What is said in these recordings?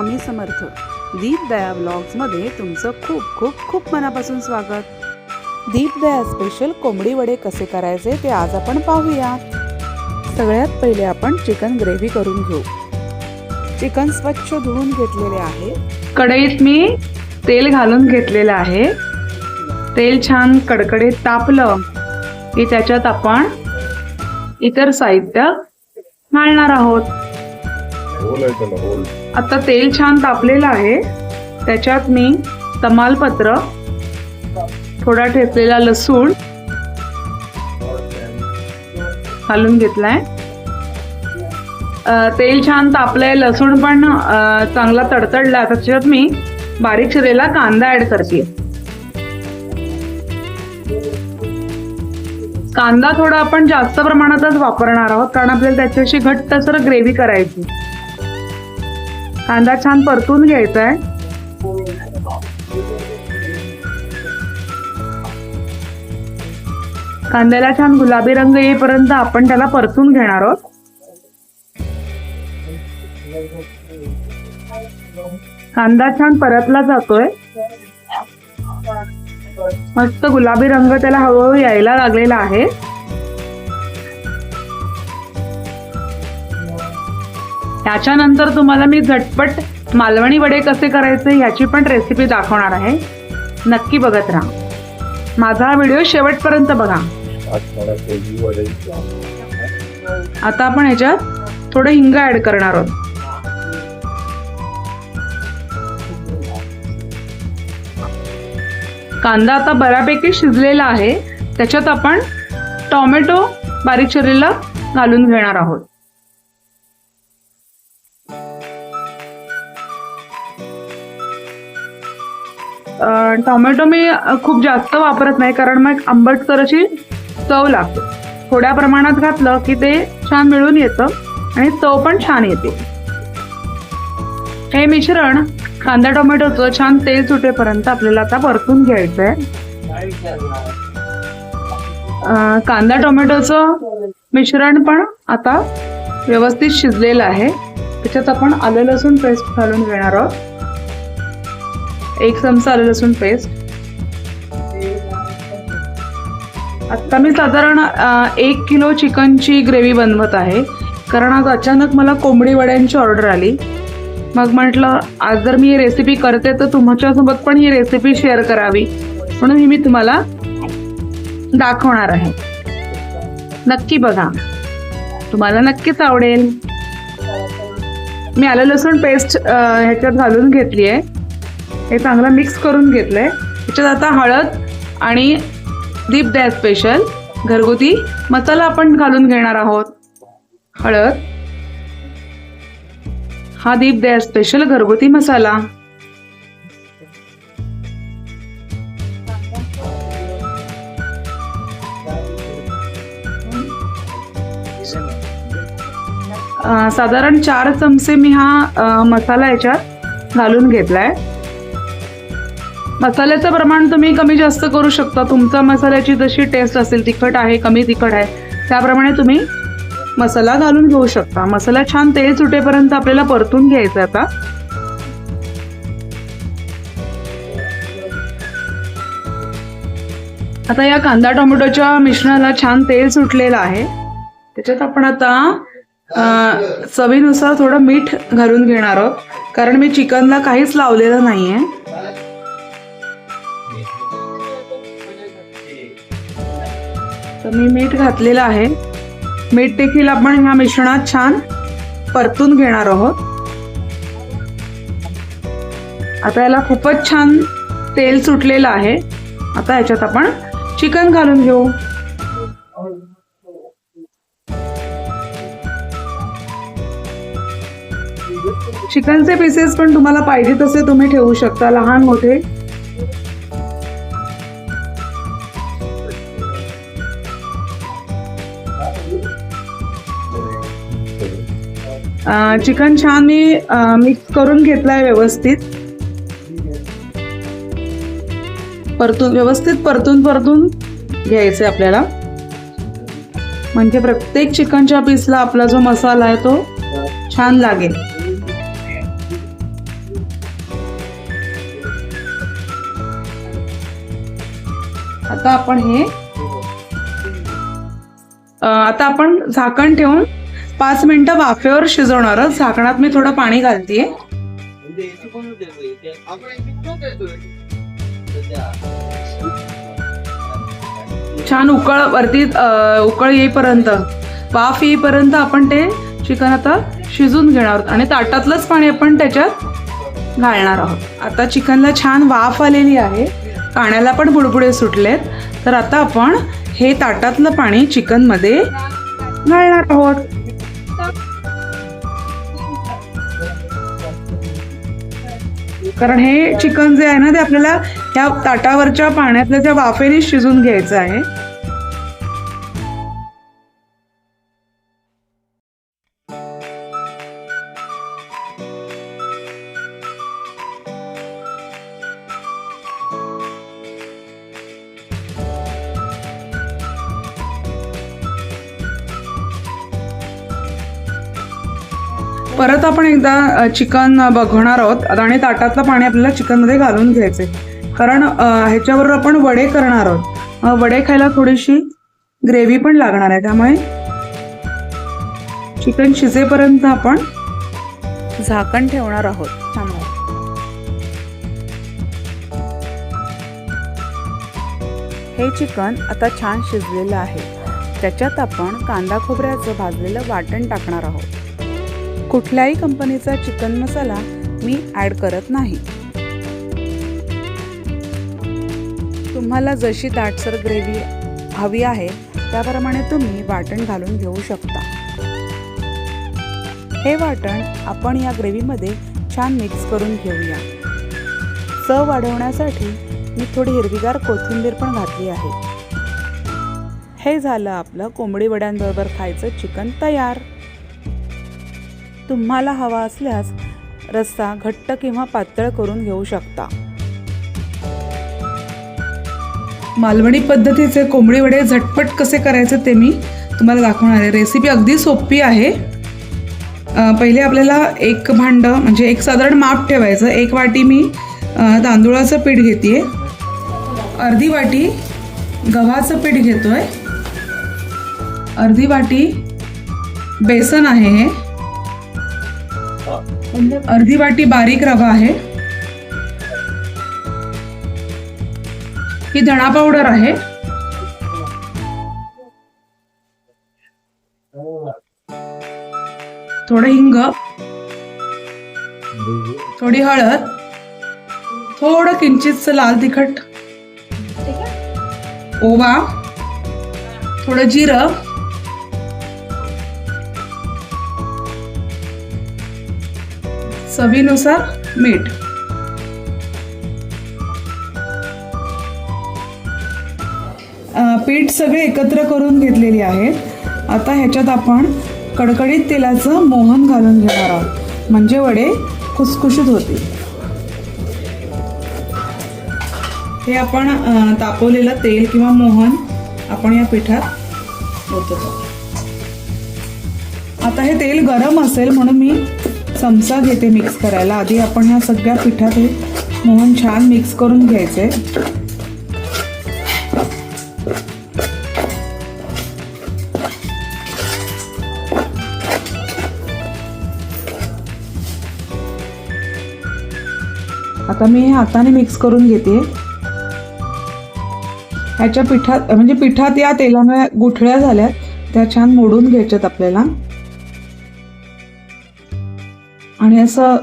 स्वामी समर्थ. दीप दया ब्लॉग्समध्ये तुमचं खूप खूप खूप मनापासून स्वागत. दीप दया स्पेशल कोंबडी वडे कसे करायचे ते आज आपण पाहूया. सगळ्यात पहिले आपण चिकन ग्रेव्ही करून घेऊ. चिकन स्वच्छ धुवून घेतलेले आहे. कढईत मी तेल घालून घेतलेलं आहे. तेल छान कडकडीत तापलं की त्याच्यात आपण इतर साहित्य घालणार आहोत. होल आहे त्याला होल. आता तेल छान तापलेलं आहे. त्याच्यात मी तमालपत्र थोडा ठेपलेला लसूण घालून घेतलाय. तेल छान तापलंय लसूण पण चांगला तडतडला. त्याच्यात मी बारीक चिरलेला कांदा ऍड करते. कांदा थोडा आपण जास्त प्रमाणातच वापरणार आहोत कारण आपल्याला त्याच्याशी घट्ट सर ग्रेव्ही करायची. कांदा छान परतून घ्यायचा आहे कांद्याला छान गुलाबी रंग येईपर्यंत आपण त्याला परतून घेणार आहोत. कांदा छान परतला जातोय. मस्त गुलाबी रंग त्याला हळूहळू यायला लागलेला आहे. त्याच्यानंतर तुम्हाला मी झटपट मालवणी वडे कसे करायचे ह्याची पण रेसिपी दाखवणार आहे. नक्की बघत राहा. माझा हा व्हिडिओ शेवटपर्यंत बघा. आता आपण ह्याच्यात थोडं हिंग ऍड करणार आहोत. कांदा आता बऱ्यापैकी शिजलेला आहे. त्याच्यात आपण टॉमॅटो बारीक चिरलेला घालून घेणार आहोत. टोमॅटो मी खूप जास्त वापरत नाही कारण मग आंबटसर अशी चव लागते. थोड्या प्रमाणात घातलं की ते छान मिळून येतं आणि चव पण छान येते. हे मिश्रण कांदा टोमॅटोचं छान तेल सुटेपर्यंत आपल्याला आता परतून घ्यायचं आहे कांदा टोमॅटोचं मिश्रण पण आता व्यवस्थित शिजलेलं आहे. त्याच्यात आपण आलं लसूण पेस्ट घालून घेणार आहोत. एक चमचा आलं लसूण पेस्ट आत्ता मी साधारण एक किलो चिकनची ग्रेव्ही बनवत आहे. कारण आज अचानक मला कोंबडी वड्यांची ऑर्डर आली. मग म्हटलं आज जर मी ही रेसिपी करते तर तुमच्यासोबत पण ही रेसिपी शेअर करावी. म्हणून ही मी तुम्हाला दाखवणार आहे. नक्की बघा. तुम्हाला नक्कीच आवडेल. मी आलं लसूण पेस्ट ह्याच्यात घालून घेतली आहे हे चांगलं मिक्स करून घेतलंय. त्याच्यात आता हळद आणि दीप द्या स्पेशल घरगुती मसाला आपण घालून घेणार आहोत. हळद. हा दीप द्या स्पेशल घरगुती मसाला. साधारण चार चमचे मी हा मसाला याच्यात घालून घेतलाय. मसाल्याचं प्रमाण तुम्ही कमी जास्त करू शकता. तुमचा मसाल्याची जशी टेस्ट असेल तिखट आहे कमी तिखट आहे त्याप्रमाणे तुम्ही मसाला घालून घेऊ शकता. मसाला छान तेल सुटेपर्यंत आपल्याला परतून घ्यायचा आता. आता या कांदा टोमॅटोच्या मिश्रणाला छान तेल सुटलेलं आहे. त्याच्यात आपण आता चवीनुसार थोडं मीठ घालून घेणार आहोत. कारण मी चिकनला काहीच लावलेलं नाहीये. तर मी मीठ घातलेलं आहे. मीठ देखील आपण ह्या मिश्रणात छान परतून घेणार आहोत. आता याला खूपच छान तेल सुटलेलं आहे. आता याच्यात आपण चिकन घालून घेऊ. चिकनचे पीसेस पण तुम्हाला पाहिजे तसे तुम्ही ठेवू शकता. लहान मोठे चिकन छान मी मिक्स करून घेतलं आहे व्यवस्थित. परतून व्यवस्थित परतून परतून घ्यायचं आहे आपल्याला. म्हणजे प्रत्येक चिकनच्या पीसला आपला जो मसाला आहे तो छान लागेल. आता आपण हे आता आपण झाकण ठेवून पाच मिनिटं वाफेवर शिजवणार. झाकणात मी थोडं पाणी घालतीये. छान उकळ वरती उकळ येईपर्यंत वाफ येईपर्यंत आपण ते चिकन आता शिजून घेणार आहोत. आणि ताटातलंच पाणी आपण त्याच्यात घालणार आहोत. आता चिकनला छान वाफ आलेली आहे. पाण्याला पण बुडबुडे सुटलेत. तर आता आपण हे ताटातलं पाणी चिकनमध्ये घालणार आहोत. कारण हे चिकन जे आहे ना ते आपल्याला या ताटावरच्या पाण्यातल्या ज्या वाफेने शिजून घ्यायचं आहे. परत आपण एकदा चिकन बघणार आहोत. आणि ताटातलं पाणी आपल्याला चिकनमध्ये घालून घ्यायचे कारण ह्याच्याबरोबर आपण वडे करणार आहोत. वडे खायला थोडीशी ग्रेव्ही पण लागणार आहे. त्यामुळे चिकन शिजेपर्यंत आपण झाकण ठेवणार आहोत. हे चिकन आता छान शिजलेलं आहे. त्याच्यात आपण कांदा खोबऱ्याचं भाजलेलं वाटण टाकणार आहोत. कुठल्याही कंपनीचा चिकन मसाला मी ॲड करत नाही. तुम्हाला जशी दाटसर ग्रेव्ही हवी आहे त्याप्रमाणे तुम्ही वाटण घालून घेऊ शकता. हे वाटण आपण या ग्रेव्हीमध्ये छान मिक्स करून घेऊया. चव वाढवण्यासाठी मी थोडी हिरवीगार कोथिंबीर पण घातली आहे. हे झालं आपलं कोंबडी वड्यांबरोबर खायचं चिकन तयार. तुम्हाला हवा असल्यास रस्सा घट्ट किंवा पातळ करून घेऊ शकता. मालवणी पद्धतीचे कोंबडी वडे झटपट कसे करायचे ते मी तुम्हाला दाखवणार आहे. रेसिपी अगदी सोपी आहे. पहिले आपल्याला एक भांडं म्हणजे एक साधारण माप ठेवायचं. एक वाटी मी तांदुळाचं तांदूळाचं पीठ घेते अर्धी वाटी गव्हाचं पीठ घेतोय. अर्धी वाटी बेसन आहे हे. अर्धी वाटी बारीक रवा आहे. ही धणा पावडर आहे. थोडं हिंग. थोडी हळद. थोडं किंचितच लाल तिखट. ओवा. थोडं जिरं. चवीनुसार मीठ. पीठ सगळे एकत्र करून घेतलेली आहेत आता ह्याच्यात आपण कडकडीत तेलाचं मोहन घालून घेणार आहोत. म्हणजे वडे खुसखुशीत होतील. हे आपण तापवलेलं तेल किंवा मोहन आपण या पिठात ओततो. आता हे तेल गरम असेल म्हणून मी चमचा घेते मिक्स करायला. आधी आपण ह्या सगळ्या पिठात हे मोहन छान मिक्स करून घ्यायचे. आता मी हे हाताने मिक्स करून घेते. ह्याच्या पिठात म्हणजे पिठात या तेलामुळे गुठळ्या झाल्या त्या छान मोडून घ्यायच्यात आपल्याला. आणि असं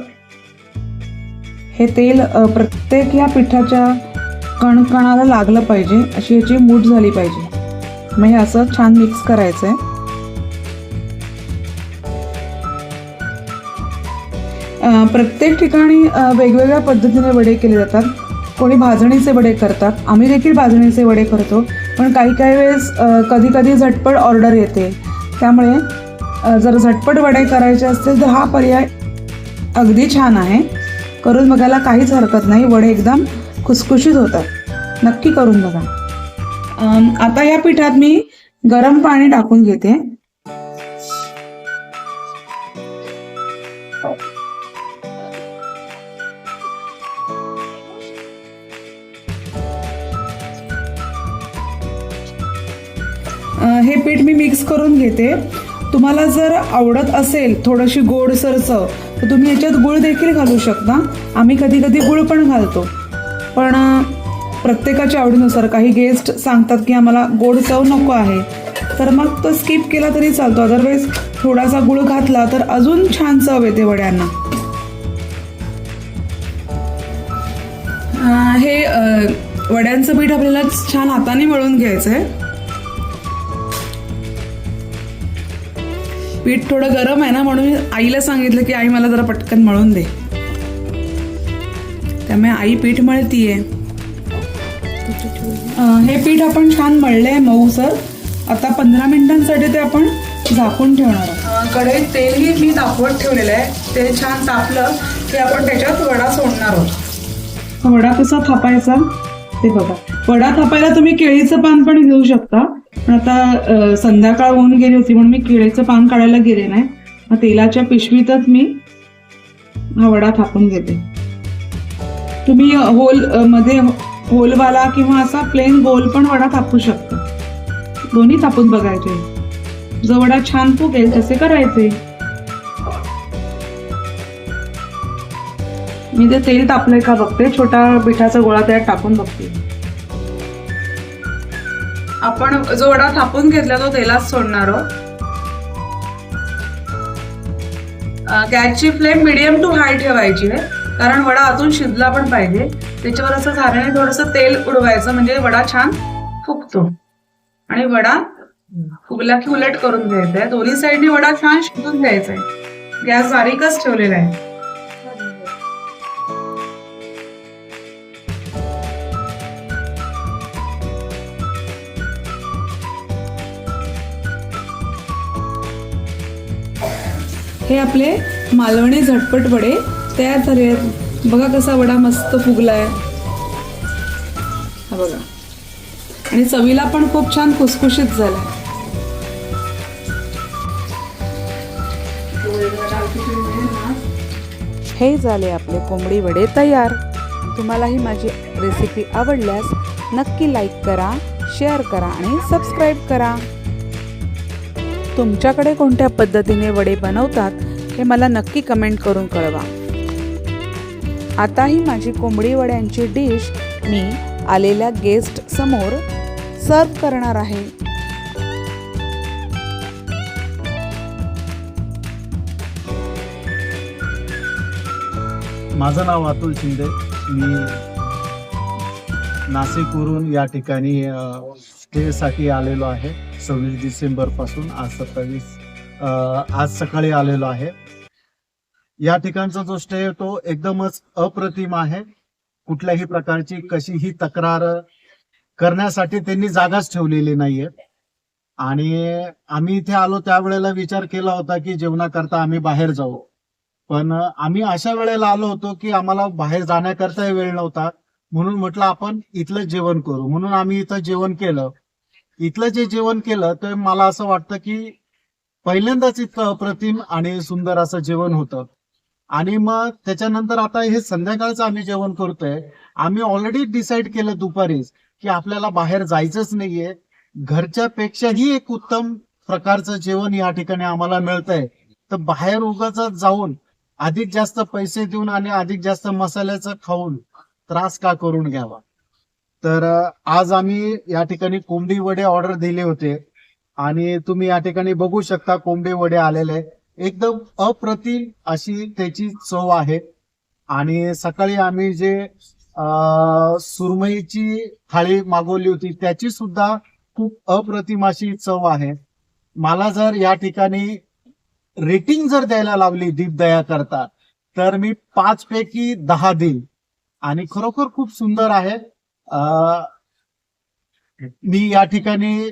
हे तेल प्रत्येक या पिठाच्या कणकणाला लागलं पाहिजे अशी याची मूठ झाली पाहिजे. मग हे असं छान मिक्स करायचं आहे प्रत्येक ठिकाणी वेगवेगळ्या पद्धतीने वडे केले जातात. कोणी भाजणीचे वडे करतात. आम्ही देखील भाजणीचे वडे करतो. पण काही काही वेळेस कधी कधी झटपट ऑर्डर येते. त्यामुळे जर झटपट वडे करायचे असतील तर हा पर्याय अगदी छान आहे. करून बघायला काहीच हरकत नाही. वडे एकदम खुसखुशीत होतात. नक्की करून बघा. आता या पिठात मी गरम पाणी टाकून घेते. हे पीठ मी मिक्स करून घेते. तुम्हाला जर आवडत असेल थोडीशी गोडसरचं तर तुम्ही याच्यात गुळ देखील घालू शकता. आम्ही कधी कधी गुळ पण घालतो. पण प्रत्येकाच्या आवडीनुसार काही गेस्ट सांगतात की आम्हाला गोड चव नको आहे. तर मग तो स्किप केला तरी चालतो. अदरवाईज थोडासा गुळ घातला तर अजून छान चव येते वड्यांना. हे वड्यांचं पीठ आपल्याला छान हाताने मिळून घ्यायचं आहे पीठ थोडं गरम आहे ना म्हणून मी आईला सांगितलं की आई मला जरा पटकन मळून दे. त्यामुळे आई पीठ मळतीये. हे पीठ आपण छान मळले आहे मऊसर. आता पंधरा मिनिटांसाठी ते आपण झाकून ठेवणार आहोत. कढईत तेलही मी तापवत ठेवलेलं आहे. ते छान तापलं की आपण त्याच्यात वडा सोडणार आहोत. वडा कसा थापायचा? ते बघा. वडा थापायला तुम्ही केळीचं पान पण घेऊ शकता. पण आता संध्याकाळ होऊन गेली होती म्हणून मी केळीचं पान काढायला गेले नाही. मग तेलाच्या पिशवीतच मी हा वडा थापून घेते. तुम्ही होलमध्ये होलवाला किंवा असा प्लेन गोल पण वडा थापू शकता. दोन्ही थापून बघायचे. जो वडा छान फुगेल तसे करायचे. मी ते तेल तापलंय का बघते. छोटा पिठाचा गोळा त्यात टाकून बघते. आपण जो वडा थापून घेतला तो तेलात सोडणार आहोत. गॅसची फ्लेम मिडियम टू हाय ठेवायची आहे. कारण वडा आतून शिजला पण पाहिजे. त्याच्यावर असं झाल्याने थोडस तेल उडवायचं म्हणजे वडा छान फुगतो. आणि वडा फुगला की उलट करून घ्यायचा आहे. दोन्ही साईडनी वडा छान शिजून घ्यायचा आहे. गॅस बारीकच ठेवलेला आहे. हे आपले मालवणी झटपट वडे. तयार झाले आहेत बघा कसा वडा मस्त फुगलाय. हा बघा. आणि चवीला पण खूप छान खुसखुशीत झाला हे झाले आपले कोंबडी वडे तयार. तुम्हालाही माझी रेसिपी आवडल्यास नक्की लाईक करा शेअर करा आणि सबस्क्राईब करा. तुमच्याकडे कोणत्या पद्धतीने वडे बनवतात हे मला नक्की कमेंट करून कळवा. आता ही माझी कोंबडी वड्यांची डिश मी आलेल्या गेस्ट समोर सर्व करणार आहे. माझं नाव अतुल शिंदे. मी नाशिकवरून या ठिकाणी स्टेसाठी आलेलो आहे. सव्वीस डिसेंबरपासून आज सत्तावीस आज सकाळी आलेलो आहे. या ठिकाणचा जो स्टे आहे तो एकदमच अप्रतिम आहे. कुठल्याही प्रकारची कशीही तक्रार करण्यासाठी त्यांनी जागाच ठेवलेली नाहीये. आणि आम्ही इथे आलो त्यावेळेला विचार केला होता की जेवणाकरता आम्ही बाहेर जाऊ. पण आम्ही अशा वेळेला आलो होतो की आम्हाला बाहेर जाण्याकरताही वेळ नव्हता. म्हणून म्हटलं आपण इथलं जेवण करू. म्हणून आम्ही इथं जेवण केलं. इथलं जे जेवण केलं तर मला असं वाटतं की पहिल्यांदाच इतकं अप्रतिम आणि सुंदर असं जेवण होतं. आणि मग त्याच्यानंतर आता हे संध्याकाळचं आम्ही जेवण करतोय. आम्ही ऑलरेडी डिसाईड केलं दुपारीच की आपल्याला बाहेर जायचंच नाहीये. घरच्या पेक्षाही एक उत्तम प्रकारचं जेवण या ठिकाणी आम्हाला मिळतंय. तर बाहेर उगाच जाऊन अधिक जास्त पैसे देऊन आणि अधिक जास्त मसाल्याचं खाऊन त्रास का करून घ्यावा? तर आज आम्ही या ठिकाणी कोंबडी वडे ऑर्डर दिले होते. आणि तुम्ही या ठिकाणी बघू शकता कोंबडी वडे आलेले. एकदम अप्रतिम अशी त्याची चव आहे. आणि सकाळी आम्ही जे सुरमईची थाळी मागवली होती त्याची सुद्धा खूप अप्रतिम अशी चव आहे. मला जर या ठिकाणी रेटिंग जर द्यायला लावली दीपदया करता तर मी पाच पैकी दहा देईन. आणि खरोखर खूप सुंदर आहे. मी या ठिकाणी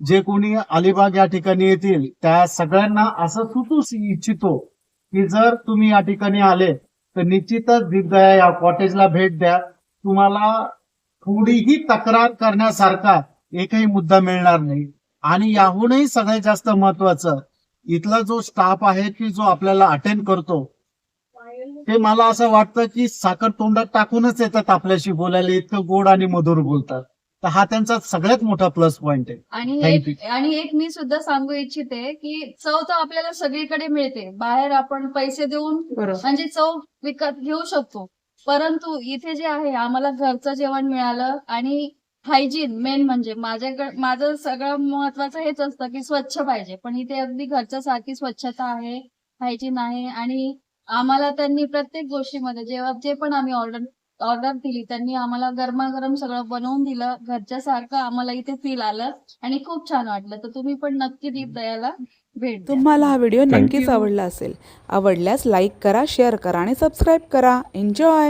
जे कोणी अलिबाग या ठिकाणी येतील त्या सगळ्यांना असं सुचू इच्छितो की जर तुम्ही या ठिकाणी आले तर निश्चितच दीपदया या कॉटेजला भेट द्या. तुम्हाला थोडीही तक्रार करण्यासारखा एकही मुद्दा मिळणार नाही. आणि याहूनही सगळ्यात जास्त महत्वाचं इथला जो स्टाफ आहे की जो आपल्याला अटेंड करतो ते मला असं वाटतं की साखर तोंडात टाकूनच येतात आपल्याशी बोलायला इतकं गोड आणि मधुर बोलतात. तर हा त्यांचा सगळ्यात मोठा प्लस पॉइंट आहे. आणि Thank एक आणि एक मी सुद्धा सांगू इच्छिते की चव तर आपल्याला सगळीकडे मिळते. बाहेर आपण पैसे देऊन बरोबर. म्हणजे चव विकत घेऊ शकतो. परंतु इथे जे आहे आम्हाला घरचं जेवण मिळालं आणि हायजीन मेन म्हणजे माझ्याकडे माझं सगळं महत्वाचं हेच असतं की स्वच्छ पाहिजे. पण इथे अगदी घरच्या सारखी स्वच्छता आहे हायजीन आहे आणि आम्हाला त्यांनी प्रत्येक गोष्टीमध्ये जेव्हा जे पण आम्ही ऑर्डर ऑर्डर दिली त्यांनी आम्हाला गरमागरम सगळं बनवून दिलं. घरच्या सारखं आम्हाला इथे फील आलं आणि खूप छान वाटलं. तर तुम्ही पण नक्की दीप दयाला भेट. तुम्हाला हा व्हिडिओ नक्कीच आवडला असेल. आवडल्यास लाईक करा शेअर करा आणि सबस्क्राईब करा. एन्जॉय